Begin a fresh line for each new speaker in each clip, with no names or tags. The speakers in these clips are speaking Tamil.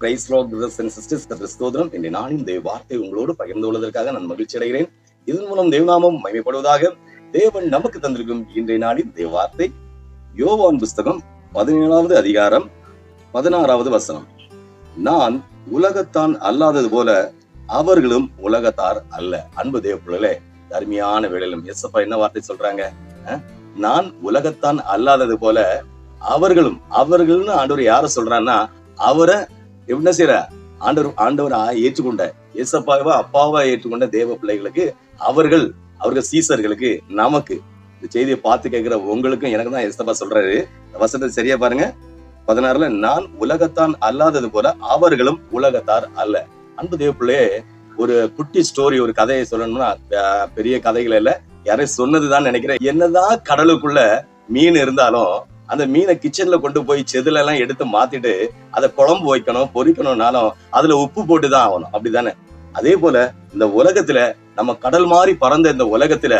கிறிஸ்தோதனம் லார்ட் இன்றைய நாளின் தேவ வார்த்தை உங்களோடு பகிர்ந்து கொள்வதற்காக நான் மகிழ்ச்சி அடைகிறேன். இதன் மூலம் தேவநாமம் மகிமைப்படுவதாக தேவன் நமக்கு தந்திருக்கும் இன்றைய நாளின் தேவ வார்த்தை. யோவான் புஸ்தகம் பதினேழாவது அதிகாரம் பதினாறாவது வசனம். நான் உலகத்தான் அல்லாதது போல அவர்களும் உலகத்தார் அல்ல. அன்பு தேவ பிள்ளைகளே அருமையான வேலையிலும் எஸ்எப்பா என்ன வார்த்தை சொல்றாங்க? அஹ்? நான் உலகத்தான் அல்லாதது போல அவர்களும் அவர்கள்னு ஆண்டவர் யார சொல்றான்னா அவரை என்ன செய்யற ஆண்டவர் ஆண்டவர் ஏற்றுக்கொண்ட ஏசப்பாவா அப்பாவா ஏற்றுக்கொண்ட தேவ பிள்ளைகளுக்கு அவர்கள் அவர்கள் சீசர்களுக்கு நமக்கு இந்த செய்தியை பார்த்து கேட்கிற உங்களுக்கும் எனக்கு தான் ஏசப்பா சொல்றாரு. வசனத்தை சரியா பாருங்க. பதினாறுல நான் உலகத்தான் அல்லாதது போல அவர்களும் உலகத்தார் அல்ல. அன்பு தேவ பிள்ளையே ஒரு குட்டி ஸ்டோரி ஒரு கதையை சொல்லணும்னா பெரிய கதைகள் இல்ல. யாரையும் சொன்னதுதான் நினைக்கிறேன். என்னதான் கடலுக்குள்ள மீன் இருந்தாலும் அந்த மீனை கிச்சன்ல கொண்டு போய் செதுல எல்லாம் எடுத்து மாத்திட்டு அதை குழம்பு வைக்கணும் பொரிக்கணும்னாலும் அதுல உப்பு போட்டு தான் ஆகணும். அப்படிதானே அதே போல இந்த உலகத்துல நம்ம கடல் மாதிரி பறந்த இந்த உலகத்துல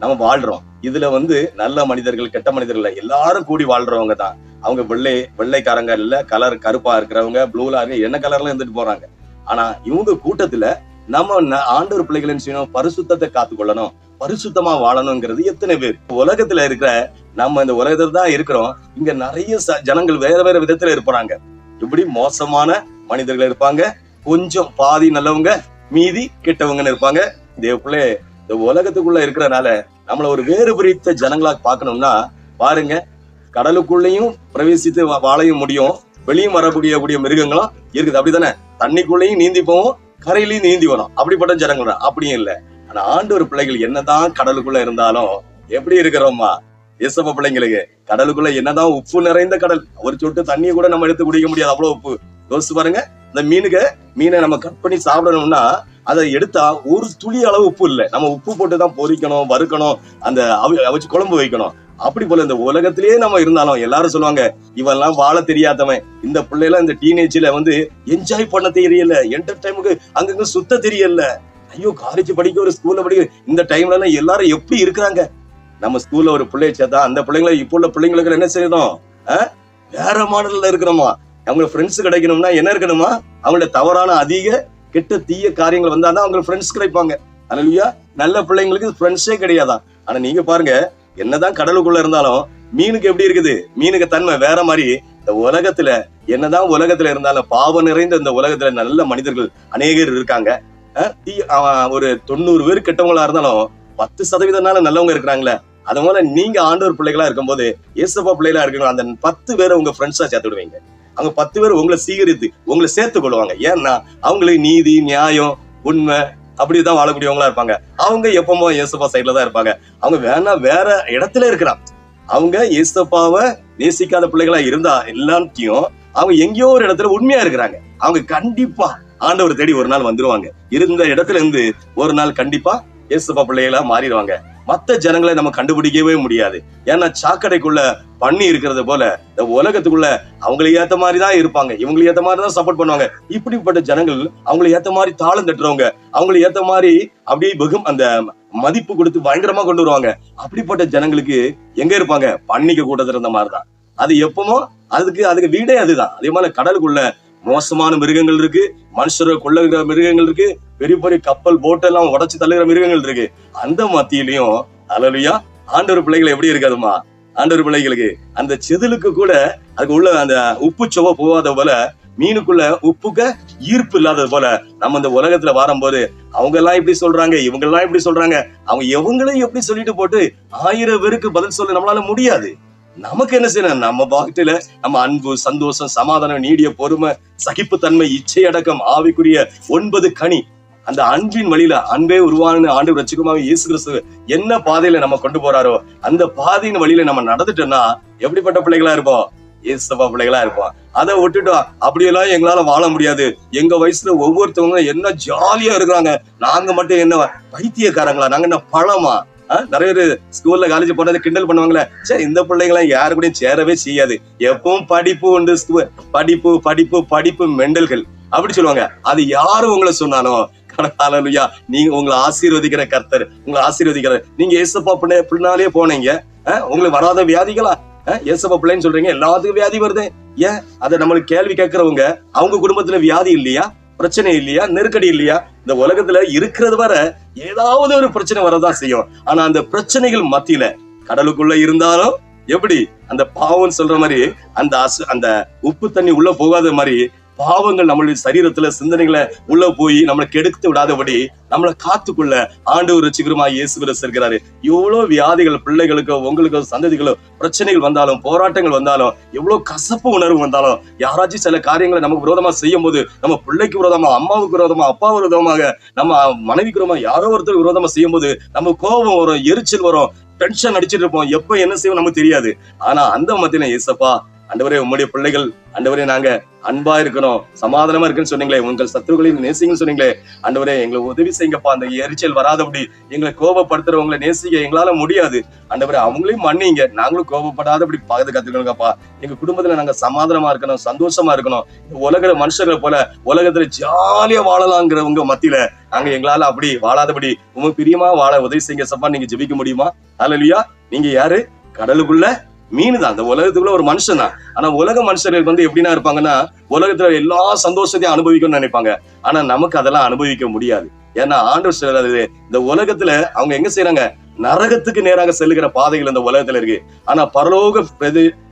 நம்ம வாழ்றோம். இதுல வந்து நல்ல மனிதர்கள் கெட்ட மனிதர்கள் எல்லாரும் கூடி வாழ்றவங்க தான். அவங்க வெள்ளை வெள்ளைக்காரங்க இல்ல கலர் கருப்பா இருக்கிறவங்க ப்ளூலா இருக்க என்ன கலர்ல இருந்துட்டு போறாங்க? ஆனா இவங்க கூட்டத்துல நம்ம ஆண்டவர் பிள்ளைகள் செய்யணும் பரிசுத்தத்தை காத்துக்கொள்ளணும். பரிசுத்தமா வாழணுங்கிறது எத்தனை பேர்? உலகத்துல இருக்கிற நம்ம இந்த உலகத்தில் தான் இருக்கிறோம். இங்க நிறைய ச- ஜனங்கள் வேற வேற விதத்துல இருப்பாங்க. இப்படி மோசமான மனிதர்கள் இருப்பாங்க. கொஞ்சம் பாதி நல்லவங்க மீதி கெட்டவங்கன்னு இருப்பாங்க. தேவப்பிள்ளை இந்த உலகத்துக்குள்ள இருக்கிறனால நம்மள ஒரு வேறு பிரித்த ஜனங்களா பார்க்கணும்னா பாருங்க கடலுக்குள்ளேயும் பிரவேசித்து வா- முடியும். வெளியும் வரக்கூடிய கூடிய மிருகங்களும் இருக்குது. அப்படிதானே தண்ணிக்குள்ளேயும் நீந்தி போவோம் கரையிலையும் நீந்தி வரும். அப்படிப்பட்ட ஜனங்கள் அப்படியும் இல்லை. ஆனா ஒரு பிள்ளைகள் என்னதான் கடலுக்குள்ள இருந்தாலும் எப்படி இருக்கிறோமா? இயேசப்ப பிள்ளைங்களுக்கு கடலுக்குள்ள என்னதான் உப்பு நிறைந்த கடல் ஒரு சொட்டு தண்ணியை கூட நம்ம எடுத்து குடிக்க முடியாது அவ்வளவு உப்பு. யோசிச்சு பாருங்க இந்த மீனுக்கு மீனை நம்ம கட் பண்ணி சாப்பிடணும்னா அதை எடுத்தா ஒரு துளி அளவு உப்பு இல்லை. நம்ம உப்பு போட்டு தான் பொறிக்கணும் வறுக்கணும் அந்த அவி- அவிச்சு குழம்பு வைக்கணும். அப்படி போல இந்த உலகத்திலேயே நம்ம இருந்தாலும் எல்லாரும் சொல்லுவாங்க இவெல்லாம் வாழ தெரியாதவன். இந்த பிள்ளைலாம் இந்த டீனேஜ்ல வந்து என்ஜாய் பண்ண தெரியல என்டர்டைமுக்கு அங்கங்க சுத்த தெரியல. ஐயோ காலேஜ் படிக்க ஒரு ஸ்கூல்ல படிக்க இந்த டைம்ல எல்லாம் எல்லாரும் எப்படி இருக்கிறாங்க? நம்ம ஸ்கூல்ல ஒரு பிள்ளைய சேர்த்தா அந்த பிள்ளைங்களை இப்போ உள்ள பிள்ளைங்களுக்கு என்ன செய்யணும்? வேற மாடல்ல இருக்கணுமா? அவங்களுக்கு ஃப்ரெண்ட்ஸ் கிடைக்கணும்னா என்ன இருக்கணுமா? அவங்களோட தவறான அதிக கெட்ட தீய காரியங்கள் வந்தாதான் அவங்களுக்கு ஃப்ரெண்ட்ஸ் கிடைப்பாங்க. அதுலயா நல்ல பிள்ளைங்களுக்கு ஃப்ரெண்ட்ஸே கிடையாதான். ஆனா நீங்க பாருங்க என்னதான் கடலுக்குள்ள இருந்தாலும் மீனுக்கு எப்படி இருக்குது? மீனுக்கு தன்மை வேற மாதிரி. இந்த உலகத்துல என்னதான் உலகத்துல இருந்தாலும் பாவம் நிறைந்த இந்த உலகத்துல நல்ல மனிதர்கள் அநேகர் இருக்காங்க. ஒரு தொண்ணூறு பேர் கெட்டவங்களா இருந்தாலும் பத்து சதவீதம்னால நல்லவங்க இருக்கிறாங்களே அது போல நீங்க ஆண்டவர் பிள்ளைகளா இருக்கும்போது ஏசப்பா பிள்ளைகளா இருக்கணும் அந்த பத்து பேரை உங்க ஃப்ரெண்ட்ஸா சேர்த்து விடுவீங்க. அவங்க பத்து பேர் உங்களை சீகரித்து உங்களை சேர்த்து கொள்வாங்க. ஏன்னா அவங்களுக்கு நீதி நியாயம் உண்மை அப்படிதான் வாழக்கூடியவங்களா இருப்பாங்க. அவங்க எப்பமோ ஏசப்பா சைட்ல தான் இருப்பாங்க. அவங்க வேணா வேற இடத்துல இருக்கிறான் அவங்க ஏசப்பாவை நேசிக்காத பிள்ளைகளா இருந்தா எல்லாத்தையும் அவங்க எங்கேயோ ஒரு இடத்துல உண்மையா இருக்கிறாங்க. அவங்க கண்டிப்பா ஆண்டவர் தேடி ஒரு நாள் வந்துருவாங்க. இருந்த இடத்துல இருந்து ஒரு நாள் கண்டிப்பா இயேசுப்பா பிள்ளைகளா மாறிடுவாங்க. மற்ற ஜனங்களை நம்ம கண்டுபிடிக்கவே முடியாது. ஏன்னா சாக்கடைக்குள்ள பண்ணி இருக்கிறது போல இந்த உலகத்துக்குள்ள அவங்களுக்கு ஏத்த மாதிரி தான் இருப்பாங்க. இவங்களுக்கு ஏத்த மாதிரி தான் சப்போர்ட் பண்ணுவாங்க. இப்படிப்பட்ட ஜனங்கள் அவங்களுக்கு ஏத்த மாதிரி தாளம் தட்டுறவங்க அவங்களுக்கு ஏத்த மாதிரி அப்படியே வெகும் அந்த மதிப்பு கொடுத்து பயங்கரமா கொண்டு வருவாங்க. அப்படிப்பட்ட ஜனங்களுக்கு எங்க இருப்பாங்க? பண்ணிக்க கூட்டத்தில் இருந்த மாதிரி தான் அது எப்பவும் அதுக்கு அதுக்கு வீடே அதுதான். அதே மாதிரி கடலுக்குள்ள மோசமான மிருகங்கள் இருக்கு மனுஷரை கொள்ளுகிற மிருகங்கள் இருக்கு பெரிய பெரிய கப்பல் போட்டெல்லாம் உடச்சு தள்ளுகிற மிருகங்கள் இருக்கு. அந்த மத்தியிலையும் அலலுயா ஆண்டவர் பிள்ளைகள் எப்படி இருக்காதுமா? ஆண்டவர் பிள்ளைகளுக்கு அந்த செதிலுக்கு கூட அதுக்கு உள்ள அந்த உப்பு சுவை போகாத போல மீனுக்குள்ள உப்புக்க ஈர்ப்பு இல்லாதது போல நம்ம இந்த உலகத்துல வரும்போது அவங்க எல்லாம் இப்படி சொல்றாங்க இவங்க எல்லாம் இப்படி சொல்றாங்க அவங்க எவங்களையும் எப்படி சொல்லிட்டு போட்டு ஆயிரம் பேருக்கு பதில் சொல்ல நம்மளால முடியாது. நமக்கு என்ன செய்யணும்? நம்ம வாழ்க்கையில நம்ம அன்பு சந்தோஷம் சமாதானம் நீடிய பொறுமை சகிப்புத்தன்மை இச்சை அடக்கம் ஆவிக்குரிய ஒன்பது கனி அந்த அன்பின் வழியில அன்பே உருவான ஆண்டு ரசிகமாக இயேசு கிறிஸ்து என்ன பாதையில நம்ம கொண்டு போறாரோ அந்த பாதையின் வழியில நம்ம நடந்துட்டோம்னா எப்படிப்பட்ட பிள்ளைகளா இருப்போம்? இயேசுப்பா பிள்ளைகளா இருப்போம். அதை விட்டுட்டோம் அப்படியெல்லாம் எங்களால வாழ முடியாது. எங்க வயசுல ஒவ்வொருத்தவங்க என்ன ஜாலியா இருக்கிறாங்க. நாங்க மட்டும் என்ன பைத்தியக்காரங்களா? நாங்க என்ன பழமா? நிறைய பேர் ஸ்கூல்ல காலேஜ் போனது கிண்டல் பண்ணுவாங்களே. சரி இந்த பிள்ளைங்களாம் யாரு கூடயும் சேரவே செய்யாது. எப்பவும் படிப்பு உண்டு படிப்பு படிப்பு படிப்பு மெண்டல்கள். அப்படி சொல்லுவாங்க. அது யாரு உங்களை சொன்னாலும் ஹalleluya. நீங்க உங்களை ஆசீர்வதிக்கிற கர்த்தர். உங்களை ஆசீர்வதிக்கிற நீங்க ஏசப்பா பிள்ளை பிள்ளைனாலே போனீங்க. உங்களுக்கு வராத வியாதிகளா? ஏசப்பா பிள்ளைன்னு சொல்றீங்க. எல்லாத்துக்கும் வியாதி வருது. ஏன்? அதை நம்மளுக்கு கேள்வி கேட்கறவங்க அவங்க குடும்பத்துல வியாதி இல்லையா? பிரச்சனை இல்லையா? நெருக்கடி இல்லையா? இந்த உலகத்துல இருக்கிறது வர ஏதாவது ஒரு பிரச்சனை வரதான் செய்யும். ஆனா அந்த பிரச்சனைகள் மத்தியில கடலுக்குள்ள இருந்தாலும் எப்படி? அந்த பாவம் சொல்ற மாதிரி அந்த அசு அந்த உப்பு தண்ணி உள்ள போகாத மாதிரி பாவங்கள் நம்மளுடைய சரீரத்துல சிந்தனைகளை உள்ள போய் நம்மளை கெடுத்து விடாதபடி நம்மளை காத்துக்குள்ள ஆண்டவர் ரசிகரமா இயேசு இருக்கிறாரு. எவ்வளவு வியாதிகள் பிள்ளைகளுக்கோ உங்களுக்கோ சந்ததிகளோ பிரச்சனைகள் வந்தாலும் போராட்டங்கள் வந்தாலும் எவ்வளவு கசப்பு உணர்வு வந்தாலும் யாராச்சும் சில காரியங்களை நமக்கு விரோதமா செய்யும் போது நம்ம பிள்ளைக்கு விரோதமா அம்மாவுக்கு விரோதமா அப்பா விரோதமாக நம்ம மனைவிக்கு விரோதமா யாரோ ஒருத்தர் விரோதமா செய்யும் போது நம்ம கோபம் வரும் எரிச்சல் வரும் டென்ஷன் அடிச்சிட்டு இருப்போம். எப்ப என்ன செய்வோம் நமக்கு தெரியாது. ஆனா அந்த மத்தியில ஏசப்பா அந்தவரே உம்முடைய பிள்ளைகள் ஆண்டவரே நாங்க அன்பா இருக்கணும் சமாதானமா இருக்குன்னு சொன்னீங்களே உங்கள் சத்துருகளையும் நேசிங்கன்னு சொன்னீங்களே ஆண்டவரே எங்களை உதவி செய்யுங்கப்பா. அந்த எரிச்சல் வராதபடி எங்களை கோபப்படுத்துறவங்களை நேசிக்க எங்களால முடியாது. ஆண்டவரே அவங்களையும் மன்னிங்க. நாங்களும் கோபப்படாதபடி பாதுகாத்துக்கணுங்கப்பா. எங்க குடும்பத்துல நாங்க சமாதானமா இருக்கணும் சந்தோஷமா இருக்கணும். உலகிற உலக மனுஷர்களை போல உலகத்துல ஜாலியா வாழலாங்கிறவங்க மத்தியில நாங்க எங்களால அப்படி வாழாதபடி உங்க பிரியமா வாழ உதவி செய்யுங்க சப்பா. நீங்க ஜெபிக்க முடியுமா? அல்லையா நீங்க யாரு? கடலுக்குள்ள மீன் தான் அந்த உலகத்துக்குள்ள ஒரு மனுஷன் தான் ஆனா உலக மனுஷர்கள் வந்து எப்படின்னா இருப்பாங்கன்னா உலகத்துல எல்லா சந்தோஷத்தையும் அனுபவிக்கணும்னு நினைப்பாங்க. ஆனா நமக்கு அதெல்லாம் அனுபவிக்க முடியாது. ஏன்னா ஆண்டவர் சொல்றாரு இந்த உலகத்துல அவங்க எங்க செய்யறாங்க நரகத்துக்கு நேராக செல்லுகிற பாதைகள் இந்த உலகத்துல இருக்கு. ஆனா பரலோக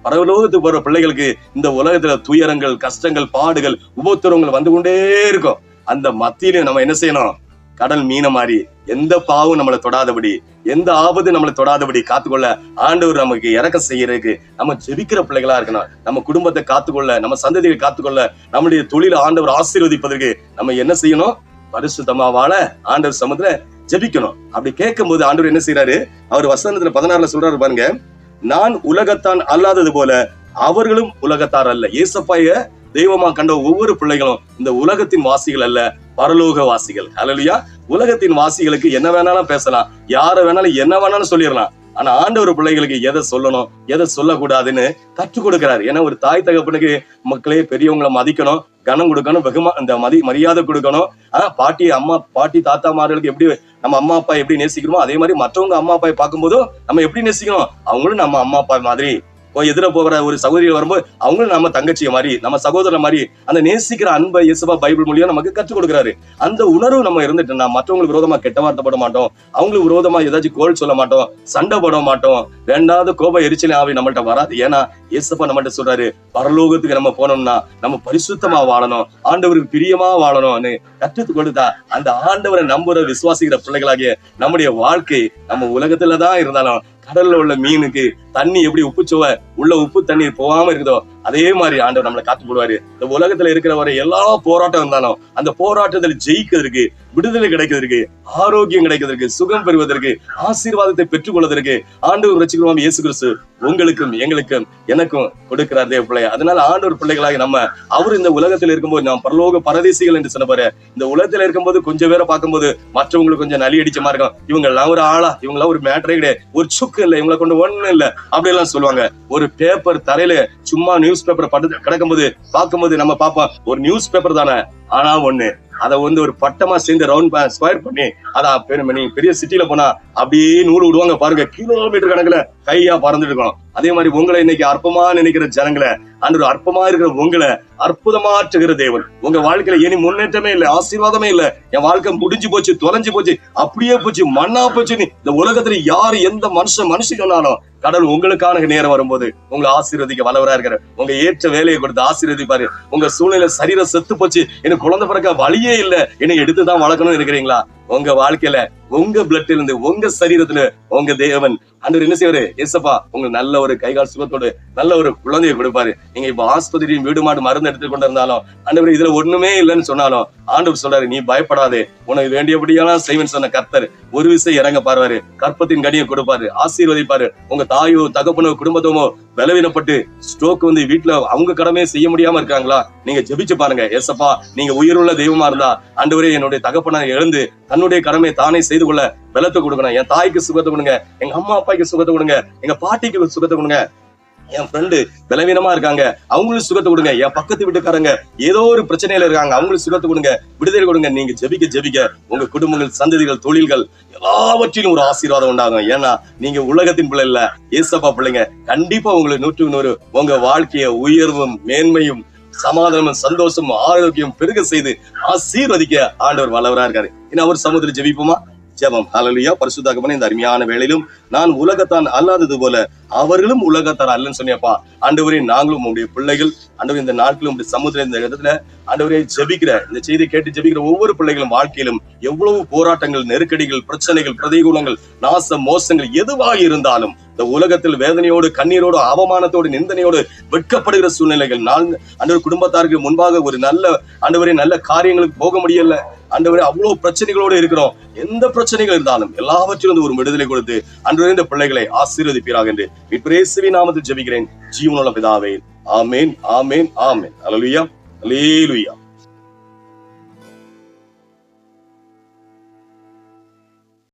பரலோகத்துக்கு போற பிள்ளைகளுக்கு இந்த உலகத்துல துயரங்கள் கஷ்டங்கள் பாடுகள் உபத்திரவங்கள் வந்து கொண்டே இருக்கும். அந்த மத்தியிலையும் நம்ம என்ன செய்யணும்? கடல் மீன மாதிரி எந்த பாவும் நம்மளை தொடாதபடி எந்த ஆபத்து நம்மளை தொடாதபடி காத்துக்கொள்ள ஆண்டவர் நமக்கு இறக்க செய்யறதுக்கு நம்ம ஜெபிக்கிற பிள்ளைகளா இருக்கணும். நம்ம குடும்பத்தை காத்துக்கொள்ள நம்ம சந்ததியை காத்துக்கொள்ள நம்முடைய தொழில ஆண்டவர் ஆசீர்வதிப்பதற்கு நம்ம என்ன செய்யணும்? பரிசுத்தமா வாழ ஆண்டவர் சமத்துல ஜெபிக்கணும். அப்படி கேட்கும் போது ஆண்டவர் என்ன செய்யறாரு அவர் வசனத்துல பதினாறுல சொல்றாரு பாருங்க நான் உலகத்தான் அல்லாதது போல அவர்களும் உலகத்தார் அல்ல. ஏசப்பாய தெய்வமா கண்ட ஒவ்வொரு பிள்ளைகளும் இந்த உலகத்தின் வாசிகள் அல்ல பரலோக வாசிகள் அலலியா உலகத்தின் வாசிகளுக்கு என்ன வேணாலும் பேசலாம். யார வேணாலும் என்ன வேணாலும் சொல்லிடலாம். ஆனா ஆண்டவர் பிள்ளைகளுக்கு எதை சொல்லணும் எதை சொல்லக்கூடாதுன்னு கற்றுக் கொடுக்கிறாரு. ஏன்னா ஒரு தாய் தகப்பனுக்கு மக்களே பெரியவங்களை மதிக்கணும் கனம் கொடுக்கணும் வெகுமா இந்த மதி மரியாதை கொடுக்கணும். ஆஹ் பாட்டி அம்மா பாட்டி தாத்தா மார்களுக்கு எப்படி நம்ம அம்மா அப்பா எப்படி நேசிக்கிறோமோ அதே மாதிரி மற்றவங்க அம்மா அப்பாவை பார்க்கும்போதும் நம்ம எப்படி நேசிக்கணும் அவங்களும் நம்ம அம்மா அப்பா மாதிரி. எதிர போகிற ஒரு சகோதரிகள் வரும்போது அவங்களும் நம்ம தங்கச்சியை மாதிரி நம்ம சகோதரர் மாதிரி அந்த நேசிக்கிற அன்பை இயேசுவா பைபிள் மூலியம் நமக்கு கற்றுக் கொடுக்குறாரு. அந்த உணர்வு நம்ம இருந்துட்டோம்னா மற்றவங்களுக்கு விரோதமா கெட்ட வார்த்தைப்பட மாட்டோம். அவங்களுக்கு விரோதமா ஏதாச்சும் கோல் சொல்ல மாட்டோம். சண்டை போட மாட்டோம். ரெண்டாவது கோப எரிச்சல் ஆவி நம்மள்ட்ட வராது. ஏன்னா இயேசுப்பா நம்மகிட்ட சொல்றாரு பரலோகத்துக்கு நம்ம போனோம்னா நம்ம பரிசுத்தமா வாழணும். ஆண்டவருக்கு பிரியமா வாழணும்னு கற்றுத்து கொடுத்தா அந்த ஆண்டவரை நம்புற விசுவாசிக்கிற பிள்ளைகளாகிய நம்முடைய வாழ்க்கை நம்ம உலகத்துல தான் இருந்தாலும் கடல்ல உள்ள மீனுக்கு தண்ணி எப்படி உப்புச்சுவ உள்ள உப்பு தண்ணீர் போகாம இருக்குதோ அதே மாதிரி ஆண்டவர் நம்மளை காத்து போடுவாரு. இந்த உலகத்துல இருக்கிற வரை எல்லா போராட்டம் இருந்தாலும் அந்த போராட்டத்தில் ஜெயிக்கிறதுக்கு விடுதலை கிடைக்கிறதுக்கு ஆரோக்கியம் கிடைக்கிறதுக்கு சுகம் பெறுவதற்கு ஆசீர்வாதத்தை பெற்றுக் கொள்வதற்கு ஆண்டவர் ரசிக்கிறோம். இயேசு கிறிஸ்து உங்களுக்கும் எங்களுக்கும் எனக்கும் கொடுக்கிறார் தேவ பிள்ளை அதனால ஆண்டவர் பிள்ளைகளாக நம்ம அவர் இந்த உலகத்தில் இருக்கும்போது நாம் பரலோக பரதேசிகள் என்று சொன்னபாரு இந்த உலகத்தில் இருக்கும்போது கொஞ்சம் பேரை பார்க்கும்போது மற்றவங்களுக்கு கொஞ்சம் நலி அடிச்ச மாதிரி இருக்கும். இவங்க எல்லாம் ஒரு ஆளா இவங்க எல்லாம் ஒரு மேட்டரே கிடையாது. ஒரு சுக்கு இல்லை இவங்களை கொண்டு ஒண்ணும் இல்லை அப்படி எல்லாம் சொல்லுவாங்க. ஒரு பேப்பர் தரையில சும்மா நியூஸ் பேப்பர் படுத்து கிடக்கும்போது பார்க்கும்போது நம்ம பார்ப்போம். ஒரு நியூஸ் பேப்பர் தானே? ஆனா ஒண்ணு அதை வந்து ஒரு பட்டமா சேர்ந்து ரவுண்ட் ஸ்கொயர் பண்ணி அதை பெரு- நீ பெரிய சிட்டில போனா அப்படியே நூறு விடுவாங்க பாருங்க. கிலோமீட்டர் கணக்குல கையா பறந்துட்டு இருக்கணும். அதே மாதிரி உங்களை இன்னைக்கு அற்பமா நினைக்கிற ஜனங்களை அன்று அற்பமா இருக்கிற உங்களை அற்புதமாற்றுகிற தேவன். உங்க வாழ்க்கையில இனி முன்னேற்றமே இல்லை ஆசீர்வாதமே இல்லை. என் வாழ்க்கை முடிஞ்சு போச்சு தொலைஞ்சு போச்சு அப்படியே போச்சு மண்ணா போச்சு இந்த உலகத்துல யாரு எந்த மனுஷன் மனுஷன் சொன்னாலும் உங்களுக்கான நேரம் வரும்போது உங்களை ஆசீர்வதிக்க வளவரா இருக்கிற உங்க ஏற்ற வேலையை கொடுத்து ஆசீர்வதிப்பாரு. உங்க சூழ்நிலை சரீரம் செத்து போச்சு எனக்கு குழந்தை பிறக்க வழியே இல்ல. என்னை எடுத்துதான் வளர்க்கணும்னு இருக்கிறீங்களா? உங்க வாழ்க்கையில உங்க பிளட்ல இருந்து உங்க சரீரத்துல உங்க தேவன். அன்று என்ன செய்வாரு? ஏசப்பா உங்களுக்கு நல்ல ஒரு கைகால் சுகத்தோடு நல்ல ஒரு குழந்தையை கொடுப்பாரு. நீங்க இப்ப ஆஸ்பத்திரியும் வீடு மாடு மருந்து எடுத்து கொண்டு இருந்தாலும் ஆண்டவர் இதுல ஒண்ணுமே இல்லைன்னு சொன்னாலும் ஆண்டவர் சொல்றாரு நீ பயப்படாதே. உனக்கு வேண்டியபடியெல்லாம் செய்வேன்னு சொன்ன கர்த்தர் ஒரு விசை இறங்க பாருவாரு. கற்பத்தின் கனியை கொடுப்பாரு ஆசீர்வதிப்பாரு. உங்க தாயோ தகப்பனோ குடும்பத்தோமோ பலவீனப்பட்டு ஸ்ட்ரோக் வந்து வீட்டுல அவங்க கடமையை செய்ய முடியாம இருக்காங்களா? நீங்க ஜெபிச்சு பாருங்க ஏசப்பா நீங்க உயிருள்ள தெய்வமா இருந்தா ஆண்டவரே என்னுடைய தகப்பனை எழுந்து தன்னுடைய கடமை தானே செய்து கொள்ள பலத்தை கொடுக்கணும். என் தாய்க்கு சுகத்தை கொடுங்க. எங்க அம்மா அப்பாய்க்கு சுகத்தை கொடுங்க. எங்க பாட்டிக்கு சுகத்தை கொடுங்க. என் ஃப்ரெண்டு பலவீனமா இருக்காங்க. அவங்களுக்கு சுகத்தை கொடுங்க. என் பக்கத்து வீட்டுக்காரங்க ஏதோ ஒரு பிரச்சனையில இருக்காங்க. அவங்களுக்கு சுகத்தை கொடுங்க. விடுதலை கொடுங்க. நீங்க ஜெபிக்க ஜெபிக்க. உங்க குடும்பங்கள் சந்ததிகள் தொழில்கள் எல்லாவற்றிலும் ஒரு ஆசீர்வாதம் உண்டாகும். ஏன்னா நீங்க உலகத்தின் பிள்ளை இல்ல. ஏசப்பா பிள்ளைங்க கண்டிப்பா உங்களுக்கு நூற்றுக்கு நூறு உங்க வாழ்க்கைய உயர்வும் மேன்மையும் சமாதானமும் சந்தோஷமும் ஆரோக்கியம் பெருக செய்து ஆசீர்வதிக்க ஆண்டவர் வல்லவரா இருக்காரு. ஏன்னா அவர் சமூகத்தில் ஜெபிப்போமா? ஜெபம். அலலியா பரிசுத்தகமான இந்த அருமையான வேலையிலும் நான் உலகத்தான் அல்லாதது போல அவர்களும் உலகத்தார் அல்லன்னு சொன்னியப்பா ஆண்டவரே நாங்களும் உங்களுடைய பிள்ளைகள் ஆண்டவர் இந்த நாட்களும் உங்களுடைய இந்த இடத்துல ஆண்டவரே ஜெபிக்கிற இந்த செய்தியை கேட்டு ஜெபிக்கிற ஒவ்வொரு பிள்ளைகளும் வாழ்க்கையிலும் எவ்வளவு போராட்டங்கள் நெருக்கடிகள் பிரச்சனைகள் பிரதிகூலங்கள் நாச மோசங்கள் எதுவாக இருந்தாலும் இந்த உலகத்தில் வேதனையோடு கண்ணீரோடு அவமானத்தோடு நிந்தனையோடு வெட்கப்படுகிற சூழ்நிலைகள் நான் அன்றைய குடும்பத்தாருக்கு முன்பாக ஒரு நல்ல அன்றுவரை நல்ல காரியங்களுக்கு போக முடியல. ஆண்டவரே அவ்வளவு பிரச்சனைகளோடு இருக்கிறோம். எந்த பிரச்சனைகள் இருந்தாலும் எல்லாவற்றிலும் ஒரு விடுதலை கொடுத்து அன்று இந்த பிள்ளைகளை ஆசீர்வதிப்பீராக என்று இப்பிரேசுவி நாமத்தில் ஜெபிக்கிறேன். ஜீவனுள்ள பிதாவே ஆமேன் ஆமேன் ஆமேன். அலலுயா அலேலுயா